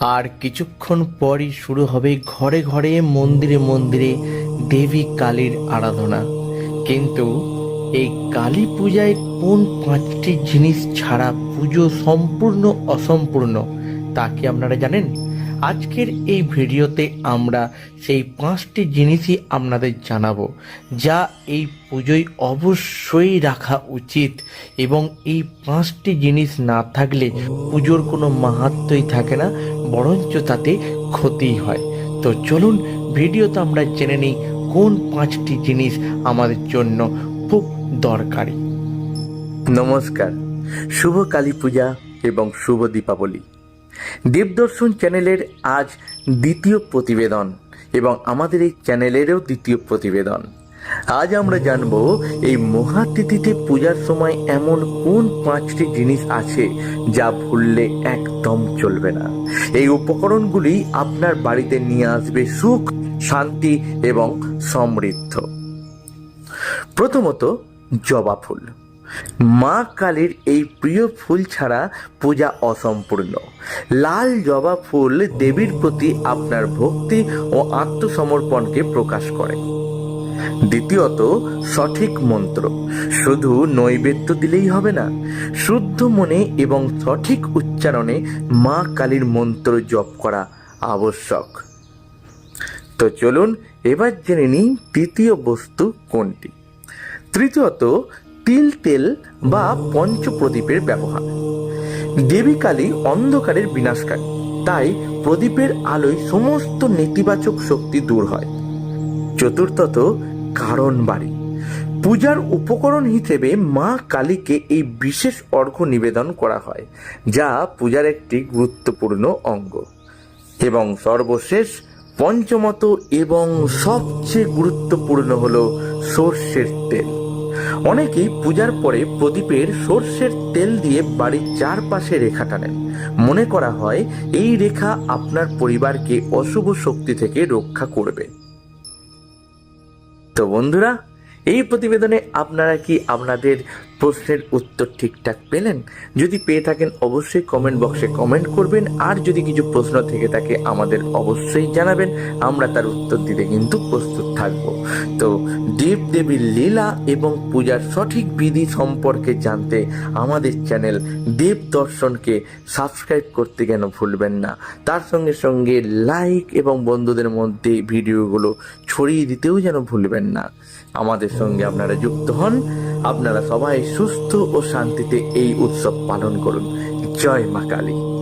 আর কিছুক্ষণ পরই শুরু হবে ঘরে ঘরে, মন্দিরে মন্দিরে দেবী কালীর আরাধনা। কিন্তু এই কালী পূজায় কোন পাঁচটি জিনিস ছাড়া পুজো সম্পূর্ণ অসম্পূর্ণ, তা কি আপনারা জানেন? আজকের এই ভিডিওতে আমরা সেই পাঁচটি জিনিসই আপনাদের জানাব, যা এই পুজোয় অবশ্যই রাখা উচিত এবং এই পাঁচটি জিনিস না থাকলে পুজোর কোনো মাহাত্মই থাকে না, বরঞ্চ তাতে ক্ষতি হয়। তো চলুন ভিডিওতে আমরা জেনে নিই কোন পাঁচটি জিনিস আমাদের জন্য খুব দরকারি। নমস্কার, শুভ কালী পূজা এবং শুভ দীপাবলি। দেবদর্শন চ্যানেলের আজ দ্বিতীয় প্রতিবেদন এবং আমাদের এই চ্যানেলেরও দ্বিতীয় প্রতিবেদন। আজ আমরা জানব এই মহাতিথিতে পূজার সময় এমন কোন পাঁচটি জিনিস আছে যা ভুললে একদম চলবে না। এই উপকরণগুলি আপনার বাড়িতে নিয়ে আসবে সুখ, শান্তি এবং সমৃদ্ধ। প্রথমত জবা ফুল। মা কালীর এই প্রিয় ফুল ছাড়া পূজা অসম্পূর্ণ। লাল জবা ফুল দেবীর প্রতি আপনার ভক্তি ও আত্মসমর্পণকে প্রকাশ করে। দ্বিতীয়ত, সঠিক মন্ত্র। শুধু নৈবেদ্য দিলেই হবে না, শুদ্ধ মনে এবং সঠিক উচ্চারণে মা কালীর মন্ত্র জপ করা আবশ্যক। তো চলুন, এবার জেনে নিই তৃতীয় বস্তু কোনটি। তৃতীয়ত তিল তেল বা পঞ্চপ্রদীপের ব্যবহার। দেবী কালী অন্ধকারের বিনাশকারী, তাই প্রদীপের আলোয় সমস্ত নেতিবাচক শক্তি দূর হয়। চতুর্থত, কারণ বাড়ি। পূজার উপকরণ হিসেবে মা কালীকে এই বিশেষ অর্ঘ্য নিবেদন করা হয়, যা পূজার একটি গুরুত্বপূর্ণ অঙ্গ। এবং সর্বশেষ, পঞ্চমত এবং সবচেয়ে গুরুত্বপূর্ণ হল সর্ষের তেল। অনেকেই পূজার পরে প্রদীপের সর্ষের তেল দিয়ে বাড়ির চারপাশে রেখা টানেন। মনে করা হয় এই রেখা আপনার পরিবারকে অশুভ শক্তি থেকে রক্ষা করবে। তো বন্ধুরা, এই প্রতিবেদনে আপনারা কি আপনাদের প্রশ্নের উত্তর ঠিকঠাক পেলেন? যদি পেয়ে থাকেন অবশ্যই কমেন্ট বক্সে কমেন্ট করবেন। আর যদি কিছু প্রশ্ন থেকে থাকে আমাদের অবশ্যই জানাবেন। আমরা তার উত্তর দিতে কিন্তু প্রস্তুত থাকব। তো দেব দেবীর লীলা এবং পূজার সঠিক বিধি সম্পর্কে জানতে আমাদের চ্যানেল দেব দর্শনকে সাবস্ক্রাইব করতে কেন ভুলবেন না। তার সঙ্গে সঙ্গে লাইক এবং বন্ধুদের মধ্যে ভিডিওগুলো ছড়িয়ে দিতেও যেন ভুলবেন না। আমাদের সঙ্গে আপনারা যুক্ত হন। আপনারা সবাই সুস্থ ও শান্তিতে এই উৎসব পালন করুন। জয় মা কালী।